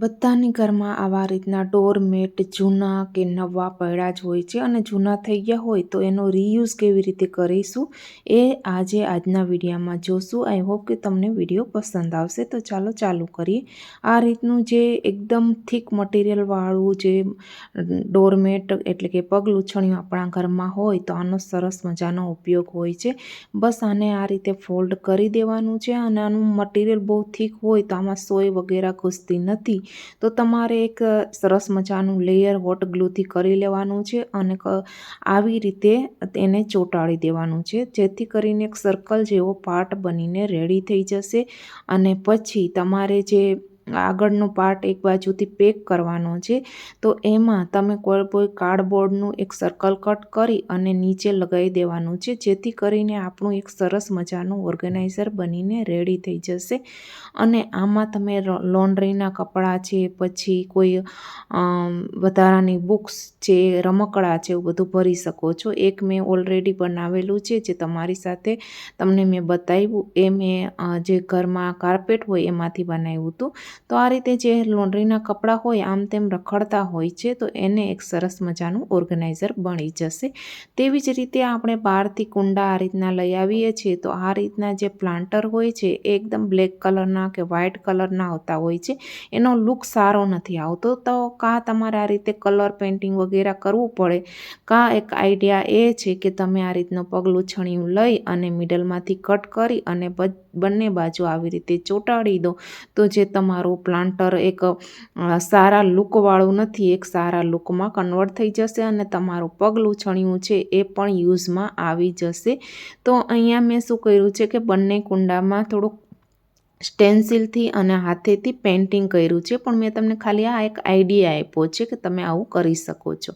બધાની ઘરમાં આવા રીતના ડોરમેટ જૂના કે નવા પડ્યા જ હોય છે અને જૂના થઈ ગયા હોય તો એનો રીયુઝ કેવી રીતે કરીશું એ આજે આજના વિડીયામાં જોશું. આઈ હોપ કે તમને વીડિયો પસંદ આવશે. તો ચાલો ચાલુ કરીએ. આ રીતનું જે એકદમ થીક મટીરિયલવાળું જે ડોરમેટ એટલે કે પગલૂછણિયું આપણા ઘરમાં હોય તો આનો સરસ મજાનો ઉપયોગ હોય છે. બસ આને આ રીતે ફોલ્ડ કરી દેવાનું છે અને આનું મટીરિયલ બહુ થીક હોય તો આમાં સોય વગેરે ઘૂસતી નથી. તો તમારે એક સરસ મજાનું લેયર હોટ ગ્લુથી કરી લેવાનું છે અને આવી રીતે તેને ચોંટાડી દેવાનું છે. જેથી કરીને એક સર્કલ જેવો પાર્ટ બનીને રેડી થઈ જશે અને પછી તમારે જે આગળનો પાર્ટ એક બાજુથી પેક કરવાનો છે, તો એમાં તમે કોઈ કોઈ કાર્ડબોર્ડનું એક સર્કલ કટ કરી અને નીચે લગાવી દેવાનું છે, જેથી કરીને આપણું એક સરસ મજાનું ઓર્ગેનાઇઝર બનીને રેડી થઈ જશે. અને આમાં તમે લોન્ડ્રીના કપડાં છે, પછી કોઈ વધારાની બુક્સ છે, રમકડા છે, એવું બધું ભરી શકો છો. એક મેં ઓલરેડી બનાવેલું છે, જે તમારી સાથે તમને મેં બતાવ્યું. એ મેં જે ઘરમાં કાર્પેટ હોય એમાંથી બનાવ્યું હતું. તો આ રીતે જે લોન્ડ્રીના કપડાં હોય, આમ તેમ રખડતા હોય છે, તો એને એક સરસ મજાનું ઓર્ગેનાઇઝર બની જશે. તેવી જ રીતે આપણે બહારથી કુંડા આ રીતના લઈ આવીએ છીએ, તો આ રીતના જે પ્લાન્ટર હોય છે એકદમ બ્લેક કલરના કે વ્હાઇટ કલરના આવતા હોય છે. એનો લુક સારો નથી આવતો. તો કાં તમારે આ રીતે કલર પેઇન્ટિંગ વગેરે કરવું પડે. કાં એક આઈડિયા એ છે કે તમે આ રીતનું પગલું છણિયું લઈ અને મિડલમાંથી કટ કરી અને બંને બાજુ આવી રીતે ચોંટાડી દો. તો જે તમારું પ્લાન્ટર, એક સારા લુકવાળું નથી, એક સારા લુકમાં કન્વર્ટ થઈ જશે અને તમારું પગલું છણ્યું છે એ પણ યુઝમાં આવી જશે. તો અહીંયા મેં શું કર્યું છે કે બંને કુંડામાં થોડુંક સ્ટેન્સિલથી અને હાથેથી પેઇન્ટિંગ કર્યું છે. પણ મેં તમને ખાલી આ એક આઈડિયા આપ્યો છે કે તમે આવું કરી શકો છો.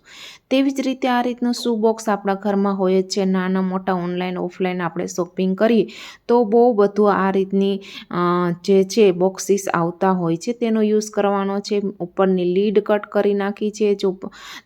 તેવી જ રીતે આ રીતનું શૂ બોક્સ આપણા ઘરમાં હોય જ છે. નાના મોટા ઓનલાઈન, ઓફલાઈન આપણે શોપિંગ કરીએ તો બહુ બધું આ રીતની જે છે બોક્સીસ આવતા હોય છે. તેનો યુઝ કરવાનો છે. ઉપરની લીડ કટ કરી નાખી છે. જો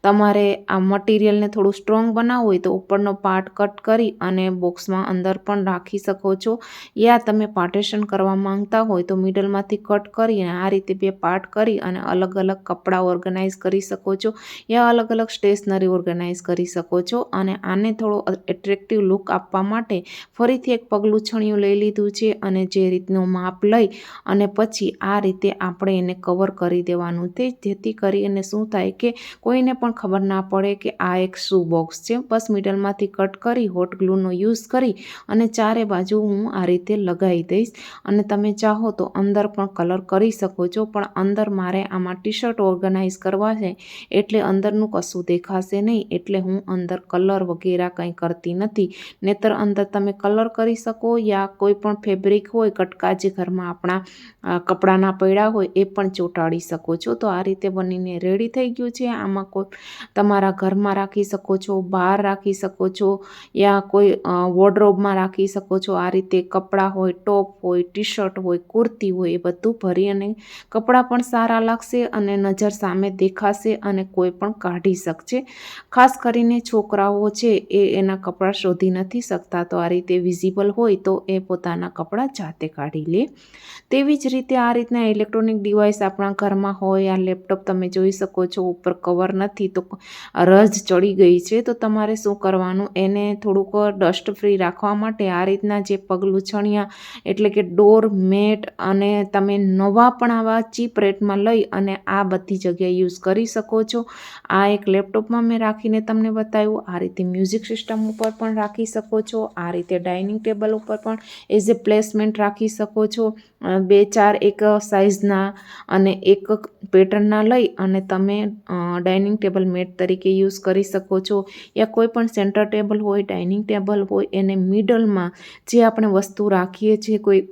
તમારે આ મટીરિયલને થોડું સ્ટ્રોંગ બનાવવું હોય તો ઉપરનો પાર્ટ કટ કરી અને બોક્સમાં અંદર પણ રાખી શકો છો. યા તમે પાર્ટેશન કરવા માંગ માંગતા હોય તો મિડલમાંથી કટ કરીને આ રીતે બે પાર્ટ કરી અને અલગ અલગ કપડાં ઓર્ગનાઇઝ કરી શકો છો યા અલગ અલગ સ્ટેશનરી ઓર્ગનાઇઝ કરી શકો છો અને આને થોડો એટ્રેક્ટિવ લુક આપવા માટે ફરીથી એક પગલું છણિયું લઈ લીધું છે અને જે રીતનું માપ લઈ અને પછી આ રીતે આપણે એને કવર કરી દેવાનું તે જેથી કરીને શું થાય કે કોઈને પણ ખબર ના પડે કે આ એક શૂ બોક્સ છે. બસ મિડલમાંથી કટ કરી હોટ ગ્લુનો યુઝ કરી અને ચારે બાજુ હું આ રીતે લગાવી દઈશ અને તમે ચાહો તો અંદર પણ કલર કરી શકો છો, પણ અંદર મારે આમાં ટી શર્ટ ઓર્ગેનાઇઝ કરવા છે એટલે અંદરનું કશું દેખાશે નહીં, એટલે હું અંદર કલર વગેરે કંઈ કરતી નથી. નહીતર અંદર તમે કલર કરી શકો યા કોઈ પણ ફેબ્રિક હોય, કટકા જે ઘરમાં આપણા કપડાના પડ્યા હોય એ પણ ચોંટાડી શકો છો. તો આ રીતે બનીને રેડી થઈ ગયું છે. આમાં કોઈ તમારા ઘરમાં રાખી શકો છો, બહાર રાખી શકો છો યા કોઈ વોર્ડરોબમાં રાખી શકો છો. આ રીતે કપડાં હોય, ટોપ હોય ટી શર્ટ હોય, કુર્તી હોય, એ બધું ભરી અને કપડાં પણ સારા લાગશે અને નજર સામે દેખાશે અને કોઈ પણ કાઢી શકશે. ખાસ કરીને છોકરાઓ છે, એ એના કપડાં શોધી નથી શકતા. તો આ રીતે વિઝિબલ હોય તો એ પોતાના કપડાં જાતે કાઢી લે. તેવી જ રીતે આ રીતના ઇલેક્ટ્રોનિક ડિવાઇસ આપણા ઘરમાં હોય, આ લેપટોપ તમે જોઈ શકો છો, ઉપર કવર નથી તો રજ ચડી ગઈ છે. તો તમારે શું કરવાનું? એને થોડુંક ડસ્ટ ફ્રી રાખવા માટે આ રીતના જે પગલું છણિયા એટલે કે ડોર મેટ અને તમે નવા પણ આવા ચીપ રેટમાં લઈ અને આ બધી જગ્યાએ યુઝ કરી શકો છો. આ એક લેપટોપમાં મેં રાખીને તમને બતાવ્યું. આ રીતે મ્યુઝિક સિસ્ટમ ઉપર પણ રાખી શકો છો. આ રીતે ડાઇનિંગ ટેબલ ઉપર પણ એઝ એ પ્લેસમેન્ટ રાખી શકો છો. બે ચાર એક સાઇઝના અને એક પેટર્નના લઈ અને તમે ડાઇનિંગ ટેબલ મેટ તરીકે યુઝ કરી શકો છો. યા કોઈ પણ સેન્ટર ટેબલ હોય, ડાઇનિંગ ટેબલ હોય, એને મિડલમાં જે આપણે વસ્તુ રાખીએ છીએ, કોઈ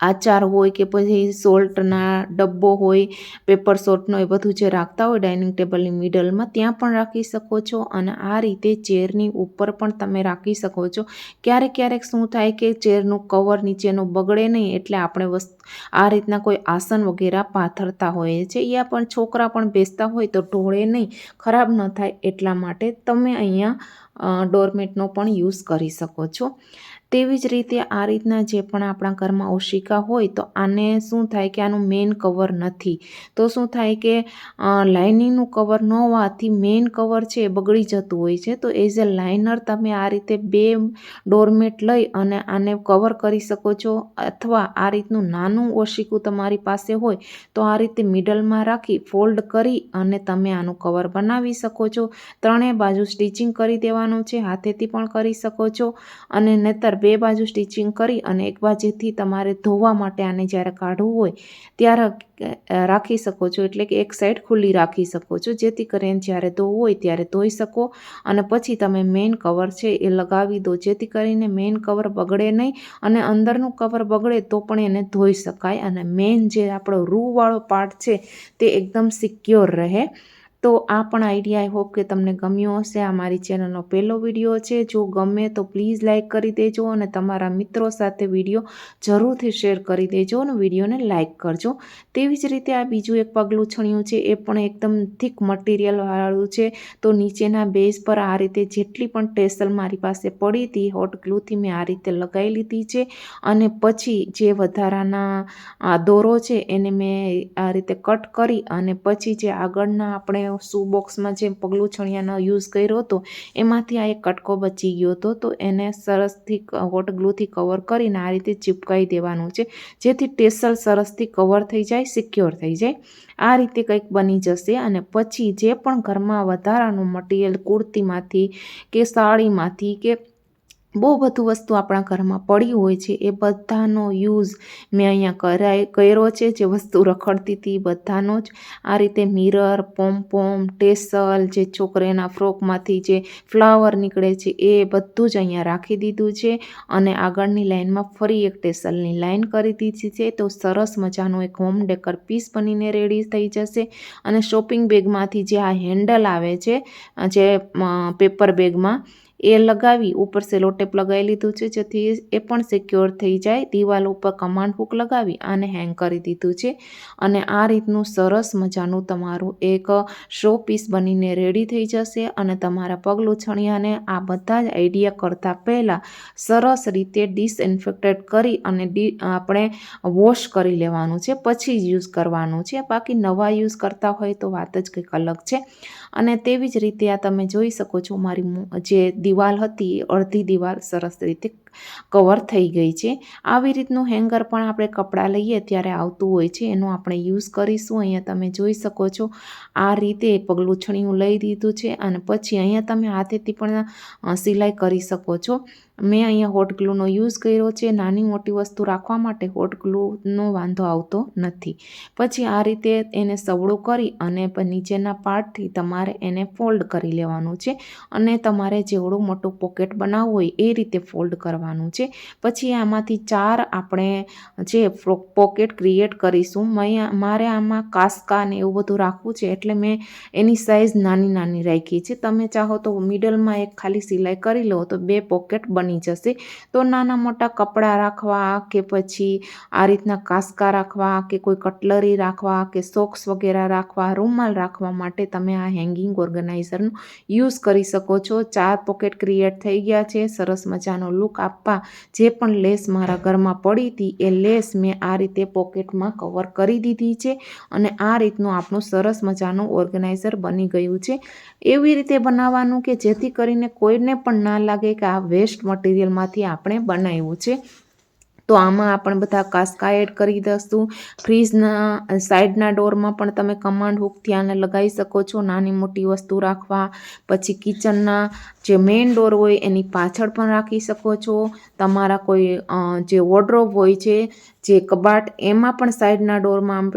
આચાર હોય કે પછી સોલ્ટના ડબ્બો હોય, પેપર સોલ્ટનો એ બધું જે રાખતા હોય ડાઇનિંગ ટેબલની મિડલમાં, ત્યાં પણ રાખી શકો છો. અને આ રીતે ચેરની ઉપર પણ તમે રાખી શકો છો. ક્યારેક ક્યારેક શું થાય કે ચેરનું કવર નીચેનું બગડે નહીં, એટલે આપણે વસ્તુ, આ રીતના કોઈ આસન વગેરે પાથરતા હોઈએ છીએ. યા પણ છોકરા પણ બેસતા હોય તો ઢોળે નહીં. ખરાબ ન થાય એટલા માટે તમે અહીંયા ડોરમેટનો પણ યુઝ કરી શકો છો. તેવી જ રીતે આ રીતના જે પણ આપણા ઘરમાં ઓશિકા હોય તો આને શું થાય કે આનું મેઇન કવર નથી. તો શું થાય કે લાઇનિંગનું કવર ન હોવાથી મેઇન કવર છે એ બગડી જતું હોય છે. તો એઝ અ લાઇનર તમે આ રીતે બે ડોરમેટ લઈ અને આને કવર કરી શકો છો અથવા આ રીતનું નાનું ઓશિકું તમારી પાસે હોય તો આ રીતે મિડલમાં રાખી ફોલ્ડ કરી અને તમે આનું કવર બનાવી શકો છો. ત્રણેય બાજુ સ્ટિચિંગ કરી દેવાનું છે, હાથેથી પણ કરી શકો છો અને નહીતર બે બાજુ સ્ટિચિંગ કરી અને એક બાજુથી તમારે ધોવા માટે આને જ્યારે કાઢવું હોય, ત્યારે રાખી શકો છો. એટલે કે એક સાઈડ ખુલ્લી રાખી શકો છો. જેથી કરીને જ્યારે ધોવું હોય ત્યારે ધોઈ શકો અને પછી તમે મેઇન કવર છે એ લગાવી દો. જેથી કરીને મેઇન કવર બગડે નહીં અને અંદરનું કવર બગડે તો પણ એને ધોઈ શકાય. અને મેઇન જે આપણો રૂવાળો પાર્ટ છે તે એકદમ સિક્યોર રહે. તો આ પણ આઈડિયા આઈ હોપ કે તમને ગમ્યો હશે. આ મારી ચેનલનો પહેલો વીડિયો છે. જો ગમે તો પ્લીઝ લાઇક કરી દેજો અને તમારા મિત્રો સાથે વીડિયો જરૂરથી શેર કરી દેજો અને વિડીયોને લાઇક કરજો. તેવી જ રીતે આ બીજું એક પગલું છણ્યું છે. એ પણ એકદમ થીક મટીરિયલવાળું છે. તો નીચેના બેઝ પર આ રીતે જેટલી પણ ટેસલ મારી પાસે પડી હતી, હોટ ગ્લુથી મેં આ રીતે લગાવી લીધી છે. અને પછી જે વધારાના દોરો છે એને મેં આ રીતે કટ કરી અને પછી જે આગળના આપણે શૂ બોક્સમાં જે પગલું છણિયાનો યુઝ કર્યો હતો, એમાંથી આ એક કટકો બચી ગયો હતો. તો એને સરસથી હોટ ગ્લુથી કવર કરીને આ રીતે ચીપકાવી દેવાનું છે, જેથી ટેસલ સરસથી કવર થઈ જાય સિક્યોર થઈ જાય. આ રીતે કંઈક બની જશે અને પછી જે પણ ઘરમાં વધારાનું મટીરિયલ કુર્તીમાંથી કે સાડીમાંથી કે બહુ બધું વસ્તુ આપણા ઘરમાં પડી હોય છે, એ બધાનો યુઝ મેં અહીંયા કરાય, કર્યો છે, જે વસ્તુ રખડતી હતી બધાનો જ. આ રીતે મિરર પોમ ટેસલ, જે છોકરીના ફ્રોકમાંથી જે ફ્લાવર નીકળે છે, એ બધું જ અહીંયા રાખી દીધું છે અને આગળની લાઇનમાં ફરી એક ટેસલની લાઇન કરી દીધી છે. તો સરસ મજાનો એક હોમ ડેકર પીસ બનીને રેડી થઈ જશે અને શોપિંગ બેગમાંથી જે આ હેન્ડલ આવે છે, જે પેપર બેગમાં એ લગાવી ઉપર સેલો ટેપ લગાવી લીધું છે, જેથી એ પણ સિક્યોર થઈ જાય. દિવાલ ઉપર કમાન્ડ હૂક લગાવી આને હેંગ કરી દીધું છે. અને આ રીતનું સરસ મજાનું તમારું એક શો પીસ બનીને રેડી થઈ જશે અને તમારા પગલું છણિયાને આ બધા જ આઈડિયા કરતાં પહેલાં સરસ રીતે ડિસઇન્ફેક્ટેડ કરી અને ડી, આપણે વોશ કરી લેવાનું છે. પછી જ યુઝ કરવાનું છે. બાકી નવા યુઝ કરતા હોય તો વાત જ કંઈક અલગ છે. અને તેવી જ રીતે આ તમે જોઈ શકો છો, મારી જે દિવાલ હતી અડધી દિવાલ સરસ રીતે કવર થઈ ગઈ છે. આવી રીતનું હેંગર પણ આપણે કપડાં લઈએ ત્યારે આવતું હોય છે. એનો આપણે યુઝ કરીશું. અહીંયા તમે જોઈ શકો છો. આ રીતે પગલું છણીયું લઈ દીધું છે અને પછી અહીંયા તમે હાથેથી પણ સિલાઈ કરી શકો છો. મેં અહીંયા હોટ ગ્લુનો યુઝ કર્યો છે. નાની મોટી વસ્તુ રાખવા માટે હોટ ગ્લુનો વાંધો આવતો નથી. પછી આ રીતે એને સવડું કરી અને નીચેના પાર્ટથી તમારે એને ફોલ્ડ કરી લેવાનું છે. અને તમારે જેવડું મોટું પોકેટ બનાવવું હોય એ રીતે ફોલ્ડ કરવાનું છે. પછી આમાંથી ચાર આપણે જે પોકેટ ક્રિએટ કરીશું. મારે આમાં કાસ્કા ને એવું બધું રાખવું છે એટલે મેં એની સાઇઝ નાની નાની રાખી છે. તમે ચાહો તો મિડલમાં એક ખાલી સિલાઈ કરી લો તો બે પોકેટ બની બની જશે. તો નાના મોટા કપડાં રાખવા કે પછી આ રીતના કાસ્કા રાખવા કે કોઈ કટલરી રાખવા કે સોક્સ વગેરે રાખવા, રૂમાલ રાખવા માટે તમે આ હેંગિંગ ઓર્ગેનાઇઝરનો યુઝ કરી શકો છો. ચાર પોકેટ ક્રિએટ થઈ ગયા છે. સરસ મજાનો લુક આપવા જે પણ લેસ મારા ઘરમાં પડી હતી, એ લેસ મેં આ રીતે પોકેટમાં કવર કરી દીધી છે અને આ રીતનું આપણું સરસ મજાનું ઓર્ગેનાઇઝર બની ગયું છે. એવી રીતે બનાવવાનું કે જેથી કરીને કોઈને પણ ના લાગે કે આ વેસ્ટ મટીરિયલમાંથી આપણે બનાવ્યું છે. તો આમાં આપણે બધા કાસ્કા એડ કરી દઈશું. ફ્રીજના સાઈડના ડોરમાં પણ તમે કમાન્ડ હુકથી આને લગાવી શકો છો. નાની મોટી વસ્તુ રાખવા. પછી કિચનના જે મેઇન ડોર હોય એની પાછળ પણ રાખી શકો છો. તમારા કોઈ જે વોર્ડરોબ હોય છે, જે કબાટ, એમાં પણ સાઈડના ડોરમાં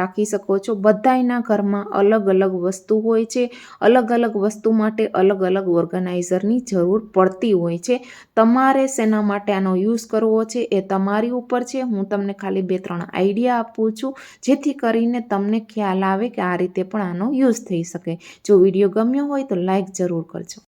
રાખી શકો છો. બધાયના ઘરમાં અલગ અલગ વસ્તુ હોય છે. અલગ અલગ વસ્તુ માટે અલગ અલગ ઓર્ગેનાઇઝરની જરૂર પડતી હોય છે. તમારે શેના માટે આનો યુઝ કરવો છે એ તમારી ઉપર છે, હું તમને ખાલી બે, ત્રણ આઈડિયા આપું છું, જેથી કરીને તમને ખ્યાલ આવે કે આ રીતે પણ આનો યુઝ થઈ શકે. જો વીડિયો ગમ્યો હોય તો લાઈક જરૂર કરજો.